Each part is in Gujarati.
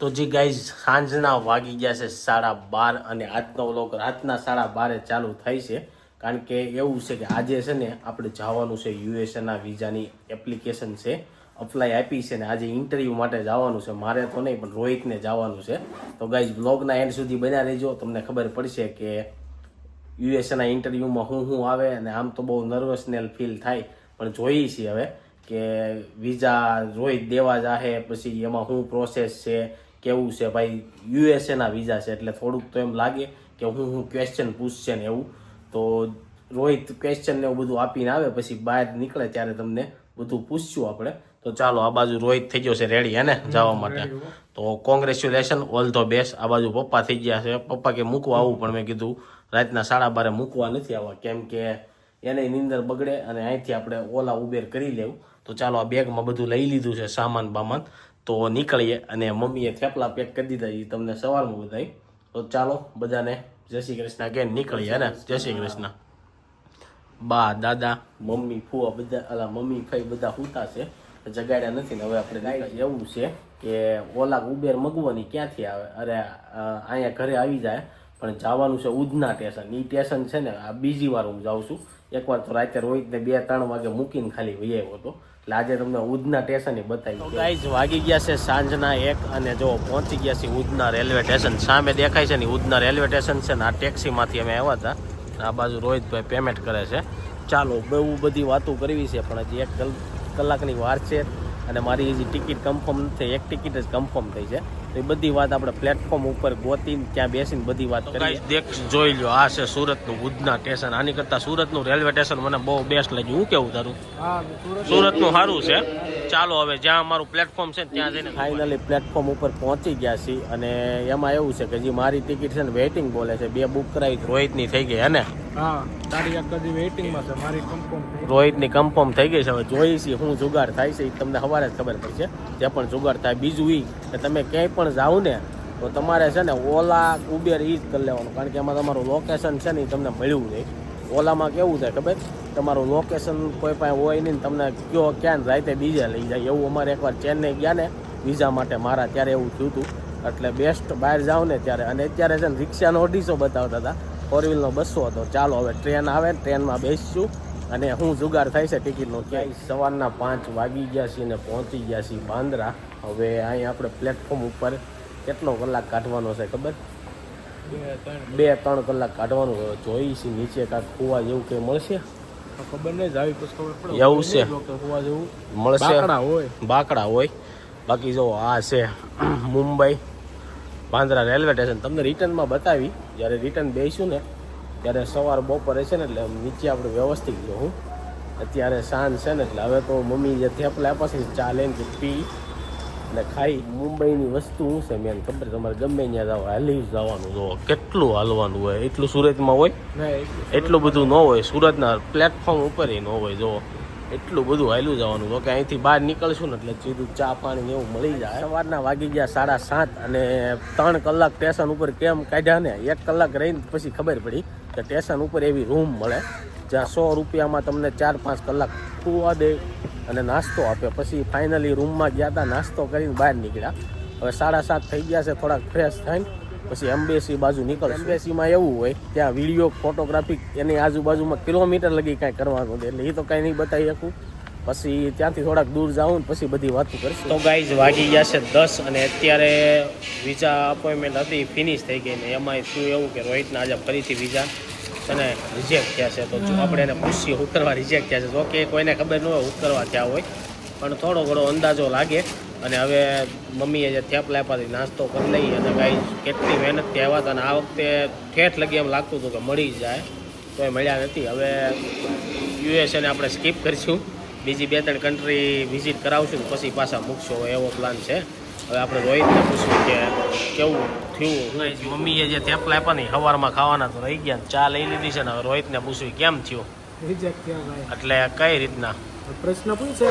તો જે ગાઈઝ સાંજના વાગી ગયા છે સાડા બાર અને આજનો વ્લોગ રાતના સાડા બારે ચાલુ થાય છે. કારણ કે એવું છે કે આજે છે ને આપણે જવાનું છે યુએસએના વિઝાની એપ્લિકેશન છે. અપ્લાય આપી છે ને આજે ઇન્ટરવ્યૂ માટે જવાનું છે. મારે તો નહીં, પણ રોહિતને જવાનું છે. તો ગાઈઝ બ્લોગના એન્ડ સુધી બન્યા રહેજો. તમને ખબર પડશે કે યુએસએના ઇન્ટરવ્યૂમાં હું હું આવે અને આમ તો બહુ નર્વસનેલ ફીલ થાય. પણ જોઈએ છીએ હવે કે વિઝા રોહિત દેવા જાહે, પછી એમાં શું પ્રોસેસ છે કેવું છે ભાઈ યુએસએના વિઝા છે એટલે થોડુંક તો એમ લાગે કે હું હું ક્વેશ્ચન પૂછશે ને એવું. તો રોહિત ક્વેશ્ચન ને એવું બધું આપીને આવે પછી બહાર નીકળે ત્યારે તમને બધું પૂછશું આપણે. તો ચાલો આ બાજુ રોહિત થઈ ગયો છે રેડી હે ને? જવા માટે. તો કોંગ્રેચ્યુલેશન ઓલ ધ બેસ્ટ આ બાજુ પપ્પા થઈ ગયા છે. પપ્પા કે મૂકવા આવું પણ મેં કીધું રાતના સાડા બારે મૂકવા નથી આવવા કેમ કે એને નીંદર બગડે અને અહીંથી આપણે ઓલા ઉબેર કરી લેવું. તો ચાલો આ બેગમાં બધું લઈ લીધું છે સામાન બામાન. તો નીકળીએ અને મમ્મીએ થેપલા પેક કરી દીધા એ તમને સવારમાં બધાય. તો ચાલો બધાને જય શ્રી કૃષ્ણ કે નીકળીએ ને? જય શ્રી કૃષ્ણ. બા, દાદા, મમ્મી, ફુવા બધા, અલા, મમ્મી, ફઈ બધા હુતા છે. જગાડ્યા નથી ને હવે આપણે. એવું છે કે ઓલા ઉબેર મગવાની ક્યાંથી આવે? અરે અહીંયા ઘરે આવી જાય, પણ જવાનું છે ઉધના સ્ટેશન. એ સ્ટેશન છે ને, આ બીજી વાર હું જાઉં છું. એકવાર તો રાતે રોહિતને બે ત્રણ વાગે મૂકીને ખાલી વહી હતો. એટલે આજે તમને ઉધના સ્ટેશન બતાવી ગાઈઝ વાગી ગયા છે સાંજના એક અને જો પહોંચી ગયા છે ઉધના રેલવે સ્ટેશન. સામે દેખાય છે ને ઉધના રેલવે સ્ટેશન છે ને આ ટેક્સીમાંથી અમે આવ્યા હતા. આ બાજુ રોહિતભાઈ પેમેન્ટ કરે છે. ચાલો બહુ બધી વાતો કરવી છે પણ હજી એક કલ- કલાકની વાર છે અને મારી હજી ટિકિટ કન્ફર્મ નથી એક ટિકિટ જ કન્ફર્મ થઈ છે. તો એ બધી વાત આપણે પ્લેટફોર્મ ઉપર ગોતીને ત્યાં બેસીને બધી વાત કરી દેખ જોઈ લો આ છે સુરતનું ઉધના સ્ટેશન આની કરતાં સુરતનું રેલવે સ્ટેશન મને બહુ બેસ્ટ લાગ્યું. હું કેવું તારું? સુરત સુરતનું સારું છે. ચાલો હવે જ્યાં અમારું પ્લેટફોર્મ છે ને ત્યાં જઈને ફાઇનલી પ્લેટફોર્મ ઉપર પહોંચી ગયા છીએ અને એમાં એવું છે કે જે મારી ટિકિટ છે ને વેઇટિંગ બોલે છે. બે બુક કરાવી રોહિતની થઈ ગઈ હે ને? હા તારી એક કદી વેઇટિંગમાં છે? મારી કન્ફર્મ રોહિતની કન્ફર્મ થઈ ગઈ છે. હવે જોઈ છે શું જુગાડ થાય છે એ તમને સવારે જ ખબર પડશે. જે પણ જુગાડ થાય બીજું એ કે તમે ક્યાંય પણ જાઓ ને, તો તમારે છે ને ઓલા, ઉબેર એ જ કરી લેવાનું. કારણ કે એમાં તમારું લોકેશન છે ને એ તમને મળ્યું નહીં. ઓલામાં કેવું થાય ખબર? તમારું લોકેશન કોઈ પાસે હોય નહીં તમને કયો ક્યાં રાતે બીજે લઈ જાય. એવું અમારે એકવાર ચેન્નઈ ગયા ને વિઝા માટે મારા ત્યારે એવું થયું હતું. એટલે બેસ્ટ બહાર જાઓ ને ત્યારે. અને અત્યારે છે ને રિક્ષાનો અઢીસો બતાવતા હતા. ફોર વ્હીલનો બસો હતો. ચાલો, હવે ટ્રેન આવે ટ્રેનમાં બેસીશું. અને હું જુગાર થાય છે ટિકિટનો ક્યાંય. સવારના પાંચ વાગી ગયા છીએ અને પહોંચી ગયા છીએ બાંદ્રા. હવે અહીં આપણે પ્લેટફોર્મ ઉપર કેટલો કલાક કાઢવાનો છે ખબર? બે ત્રણ કલાક કાઢવાનું. જોઈ છે નીચે કાંઈક ખોવા જેવું કંઈ મળશે? ખબર નહીં જ આવી પછી એવું છે. ખોવા જેવું. મળશે. બાકડા હોય. બાકડા હોય. બાકી જો આ છે મુંબઈ બાંદ્રા રેલવે સ્ટેશન. તમને રિટર્નમાં બતાવી. જ્યારે રિટર્ન બેસું ને ત્યારે સવાર બપોરે છે ને એટલે નીચે આપણે વ્યવસ્થિત જોઉં અત્યારે સાંજ છે ને એટલે હવે તો મમ્મી જે થેપલા આપ્યા છે ચા લઈને પી અને ખાઈ. મુંબઈની વસ્તુ શું છે મેન ખબર? તમારે ગમે ત્યાં જાવ હાલી જવાનું જો. કેટલું હાલવાનું હોય? એટલું સુરતમાં હોય? એટલું બધું ન હોય. સુરતના પ્લેટફોર્મ ઉપર ન હોય જો. એટલું બધું હાલ્યું જવાનું. તો કે અહીંથી બહાર નીકળશું ને એટલે સીધું ચા પાણી એવું મળી જાય. સવારના વાગી ગયા સાડા સાત અને ત્રણ કલાક સ્ટેશન ઉપર કેમ કાઢ્યા ને? એક કલાક રહીને પછી ખબર પડી. કે સ્ટેશન ઉપર એવી રૂમ મળે, જ્યાં સો રૂપિયામાં તમને ચાર પાંચ કલાક ખુવા દે અને નાસ્તો આપે. પછી ફાઇનલી રૂમમાં ગયા હતા નાસ્તો કરીને બહાર નીકળ્યા. હવે સાડા સાત થઈ ગયા છે, થોડાક ફ્રેશ થઈને. પછી એમ્બેસી બાજુ નીકળ એમ્બેસીમાં એવું હોય, ત્યાં વીડિયો ફોટોગ્રાફી એની આજુબાજુમાં કિલોમીટર લગી કાંઈ કરવાનું એટલે એ તો કાંઈ નહીં બતાવી શકું. પછી ત્યાંથી થોડાક દૂર જાઉં ને પછી બધી વાતો કરીશું. તો ગાઈઝ વાગી ગયા છે દસ અને અત્યારે વિઝા અપોઇન્ટમેન્ટ હતી ફિનિશ થઈ ગઈ ને એમાં શું એવું કે રોહિતના આજે ફરીથી વિઝા અને રિજેક્ટ થયા છે. તો જો આપણે એને પૂછીએ હું કરવા રિજેક્ટ થયા છે. જો કે કોઈને ખબર ન હોય હું કરવા થયા હોય પણ થોડો ઘણો અંદાજો લાગે. અને હવે મમ્મીએ જે થેપલા આપ્યા નાસ્તો કરી લઈ અને ગાઈ કેટલી મહેનત આવ્યા હતા અને આ વખતે ઠેઠ લગી એમ લાગતું હતું કે મળી જ જાય. તો એ મળ્યા નથી. હવે યુએસએને આપણે સ્કીપ કરીશું. બીજી બે ત્રણ કન્ટ્રી વિઝિટ કરાવશું ને પછી પાછા મૂકશો. એવો પ્લાન છે. હવે આપણે રોહિતને પૂછ્યું કે કેવું થયું. મમ્મીએ જે થેપલા આપ્યા ને સવારમાં ખાવાના તો રહી ગયા ચા લઈ લીધી છે ને હવે રોહિતને પૂછ્યું કેમ થયું? રિજેક્ટ થયા એટલે કઈ રીતના? પ્રશ્ન પૂછે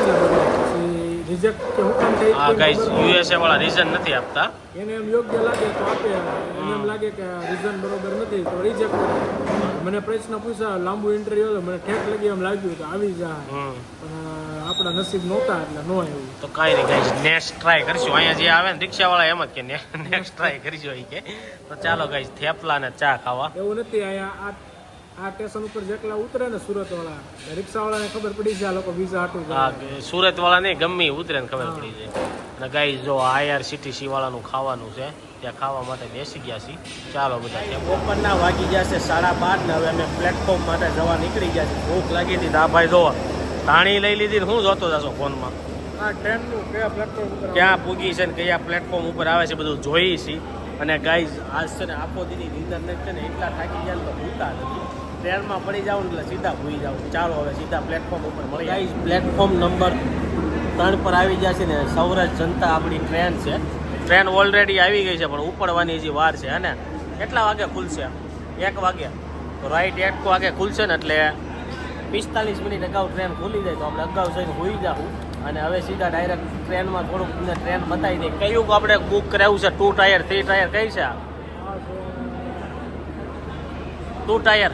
રિજેક્ટ કે હું કામ થઈ આ ગાઈસ યુએસએ વાળા રીઝન નથી આપતા. એને એમ યોગ્ય લાગે તો આપે. એને એમ લાગે કે રીઝન બરોબર નથી તો રિજેક્ટ મને પ્રશ્ન પૂછ્યા લાંબુ ઇન્ટરવ્યુ હતો મને ઠેક લાગી એમ લાગ્યું કે આવી જાય પણ આપણા નસીબ નહોતા એટલે નો આવ્યું. તો કાંઈ નહીં ગાઈસ નેક્સ્ટ ટ્રાય કરીશું. અહીંયા જે આવે ને રિક્ષાવાળા એમ જ કે નેક્સ્ટ ટ્રાય કરીશું. એ કે. તો ચાલો ગાઈસ થેપલા ને ચા ખાવા. એવું નથી અહીંયા આ આ સ્ટેશન ઉપર જેટલા ઉતરે ને સુરત વાળા રિક્ષાવાળાને ખબર પડી જાય આ લોકો વિઝા હાટું હા સુરત વાળા નહીં ગમે ઉતરે ને ખબર પડી જાય. અને ગાઈ જો આઈઆરસીટીસી વાળાનું ખાવાનું છે ત્યાં ખાવા માટે બેસી ગયા છીએ. ચાલો બધા બપોરના વાગી ગયા છે સાડા બાર ને હવે અમે પ્લેટફોર્મ માટે જવા નીકળી ગયા છીએ. ભૂખ લાગી હતી. આ ભાઈ જોવા ધાણી લઈ લીધી ને હું જોતો જશો ફોનમાં. કયા પ્લેટફોર્મ ક્યાં પૂગી છે ને કયા પ્લેટફોર્મ ઉપર આવે છે બધું જોઈ છીએ. અને ગાઈઝ આજ છે ને આખો દીની નીંદર નથી છે ને એટલા થાકી ગયા તો ભૂતા નથી ટ્રેનમાં પડી જાવ એટલે સીધા ભૂઈ જાવ ચાલો હવે સીધા પ્લેટફોર્મ ઉપર મળી ગાઈઝ પ્લેટફોર્મ નંબર ત્રણ પર આવી છે ને સૌરાષ્ટ્ર જનતા આપણી ટ્રેન છે. ટ્રેન ઓલરેડી આવી ગઈ છે પણ ઉપડવાની જે વાર છે અને કેટલા વાગે ખુલશે એક વાગે. તો રાઈટ એક વાગે ખુલશે ને એટલે પિસ્તાલીસ મિનિટ અગાઉ ટ્રેન ખુલી જાય તો આપણે અગાઉ જઈને હોઈ જાઉં અને હવે સીધા ડાયરેક્ટ ટ્રેનમાં થોડુંક તમને ટ્રેન બતાવી દઈએ. કયું આપણે બુક કરાવ્યું છે? ટુ ટાયર થ્રી ટાયર કઈ છે two tier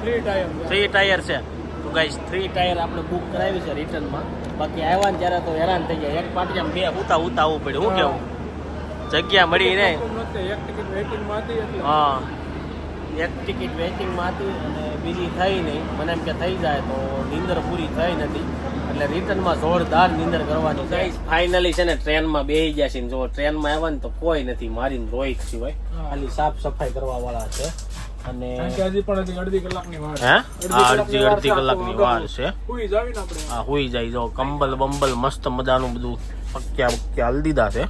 three tier three tier છે. તો ગાઈસ થ્રી ટાયર આપણે બુક કરાવી છે રિટર્નમાં બાકી આવ્યા ને ત્યારે તો હેરાન થઈ ગયા. એક પાટિયામાં બે ઉતા ઉતા આવવું પડ્યું હું કેવું? જગ્યા મળી ને એક ટિકિટ વેઇટિંગમાં હતી હા. એક ટિકિટ વેઇટિંગમાં હતી અને બીજી થઈ નહીં. મને એમ કે થઈ જાય તો નીંદર પૂરી થઈ નથી. એટલે રિટર્નમાં જોરદાર નીંદર કરવાની છે. ફાઇનલી છે ને ટ્રેનમાં બેસી ગયા છે જો ટ્રેનમાં આવ્યા ને તો કોઈ નથી. મારીને રોહિત સિવાય ખાલી સાફ સફાઈ કરવા વાળા છે. અને હજી પણ અડધી કલાકની વાર હે? અડધી કલાકની વાર છે હુઈ જાવી ને આપણે. આ હોઈ જાય. જો કંબલ બંબલ મસ્ત મજાનું બધું પક્યા પક્યા હાલ દીધા છે.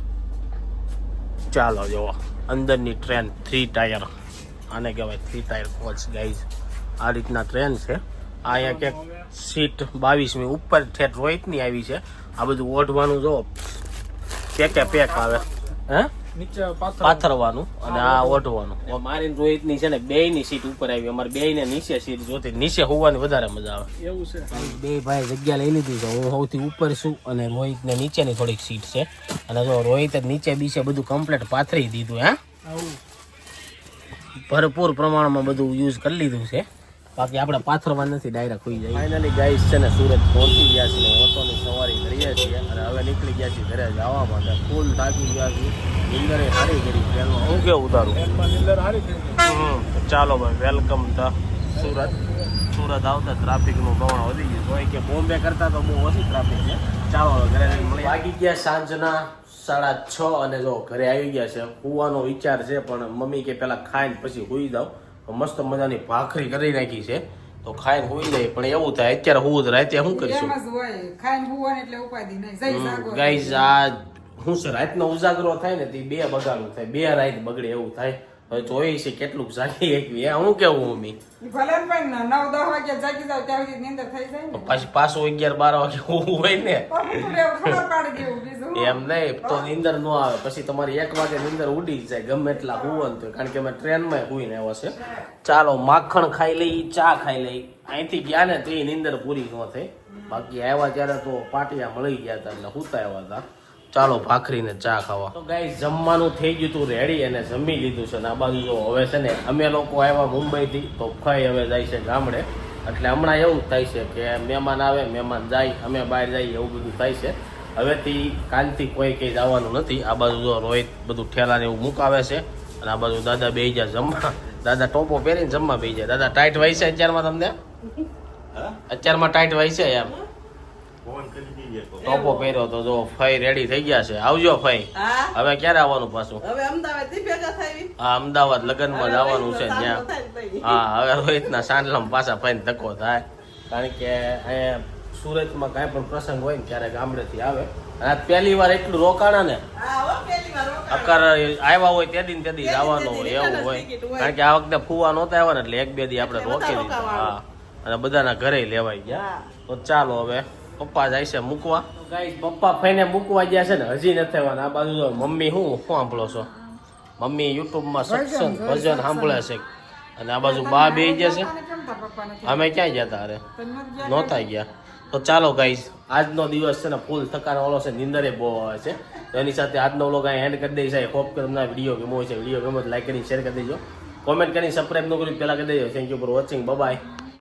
ચાલો જોવો અંદરની ટ્રેન થ્રી ટાયર આને કહેવાય થ્રી ટાયર કોચ ગાઈઝ આ રીતના ટ્રેન છે. આ અહીંયા ક્યાંક સીટ બાવીસમી ઉપર ઠેઠ રોહિતની આવી છે. આ બધું ઓઢવાનું જો પેકે પેક આવે? હે? પાથરવાનું. અને આ ઓઢવાનું. મારી રોહિત રોહિતની છે ને બે ની સીટ ઉપર આવી. અમારે બે ને નીચે સીટ જોતી. નીચે હોવાની વધારે મજા આવે. એવું છે. બે ભાઈ જગ્યા લઈ લીધી છે. હું સૌથી ઉપર છું અને રોહિત ને નીચેની થોડીક સીટ છે. અને જો રોહિત નીચે બીચે બધું કમ્પ્લીટ પાથરી દીધું હે? ભરપૂર પ્રમાણમાં બધું યુઝ કરી લીધું છે. બાકી આપણે પાથરવા નથી ડાયરેક્ટ હોઈ જાય. ફાઇનલી ગાઈસ છે ને સુરત પહોંચી ગયા છે ઓટોની કરીએ છીએ અને હવે નીકળી ગયા છીએ ઘરે જવા માટે ફૂલ થાકી ગયા છીએ. નીંદરે સારી કરી ટ્રેનમાં હું કેવું તારું ચાલો ભાઈ વેલકમ ધ સુરત. સુરત. આવતા ટ્રાફિકનું પ્રમાણ વધી ગયું. હોય કે બોમ્બે કરતા તો બહુ ઓછી ટ્રાફિક છે. ચાલો ઘરે મળી વાગી ગયા સાંજના સાડા છ અને જો ઘરે આવી ગયા છે. હોવાનો વિચાર છે પણ મમ્મી કે પેલા ખાઈને પછી હોઈ જાવ મસ્ત મજાની ભાખરી કરી નાખી છે. તો ખાઈને હોઈ જાય. પણ એવું થાય અત્યારે હું રાતે શું કરીશું? ગાય જ ગાઈઝ આ શું છે રાતનો ઉજાગરો થાય ને તે બે બગાડું થાય. બે રાત બગડે એવું થાય. હવે જોઈએ છે કેટલું જાગી એકવી હું કેવું મમ્મી? ભલે ને પણ નવ દસ વાગે જાગી જાવ ત્યાં સુધી નીંદર થઈ જાય ને. પછી પાછું અગિયાર બાર વાગે હોવું હોય ને. એમ નહીં તો નીંદર ન આવે. પછી તમારી એક વાગે નીંદર ઉડી જાય ગમે એટલા હુવન તો. કારણ કે અમે ટ્રેનમાં હુઈને આવ્યા છે. ચાલો માખણ ખાઈ લઈ ચા ખાઈ લઈ. અહીંથી ગયા ને તો એ નીંદર પૂરી ન થઈ. બાકી આવ્યા ત્યારે તો પાટિયા મળી ગયા હતા એટલે હુતા આવ્યા હતા. ચાલો ભાખરીને ચા ખાવા. તો ગાઈ જમવાનું થઈ ગયું તું રેડી અને જમી લીધું છે. ને આ બાજુ જો હવે છે ને અમે લોકો આવ્યા મુંબઈ થી તો ફઈ હવે જાય છે ગામડે. એટલે હમણાં એવું જ થાય છે કે મહેમાન આવે મહેમાન જાય અમે બહાર જઈએ એવું બધું થાય છે. હવેથી કાલથી કોઈ કંઈ જવાનું નથી. આ બાજુ જો રોહિત બધું ઠેલા ને એવું મુકાવે છે. અને આ બાજુ દાદા બે જાય જમવા. દાદા ટોપો પહેરીને જમવા બે જાય દાદા ટાઈટ વાય છે અત્યારમાં તમને? અત્યારમાં ટાઈટ વાય છે એમ. ટોપો પહેર્યો તો જો ફઈ રેડી થઈ ગયા છે. આવજો ફઈ. હવે ક્યારે આવવાનું પાછું? હવે અમદાવાદથી ભેગા થઈ હા અમદાવાદ લગ્નમાં જવાનું છે ત્યાં. હા હવે રોહિતના સાંજલામ પાછા ફઈને ધક્કો થાય. કારણ કે અહીંયા સુરતમાં કાંઈ પણ પ્રસંગ હોય ને ત્યારે ગામડેથી આવે. અને આ પહેલી વાર એટલું રોકાણા ને. અકાર આવ્યા હોય તે દિન તે દી આવવાનો હોય એવું હોય. કારણ કે આ વખતે ફુવા નહોતા આવ્યા ને એટલે એક બે દી આપણે રોકી દીધા. હા. અને બધાના ઘરે લેવાઈ ગયા. તો ચાલો હવે. પપ્પા જાય છે મૂકવા. ગાઈસ પપ્પા ફઈને મૂકવા ગયા છે ને હજી નથી આવ્યા આ બાજુ મમ્મી હું સાંભળો છો? મમ્મી યુટ્યુબમાં સત્સંગ ભજન સાંભળે છે. અને આ બાજુ બા બે ગયા છે. અમે ક્યાં ગયા હતા અરે? નહોતા ગયા તો ચાલો ગાઈસ આજનો દિવસ છે ને ફૂલ થકાર વાળો છે નિંદરે બહુ આવે છે. તો એની સાથે આજનો વ્લોગ અહીં એન્ડ કરી દઈશ હોપ કે તમને વીડિયો ગમો છે. વીડિયો ગમો લાઈક કરીને શેર કરી દેજો. કોમેન્ટ કરીને સબસ્ક્રાઈબ ન કરી પહેલાં કરી દેજો. Thank you for watching bye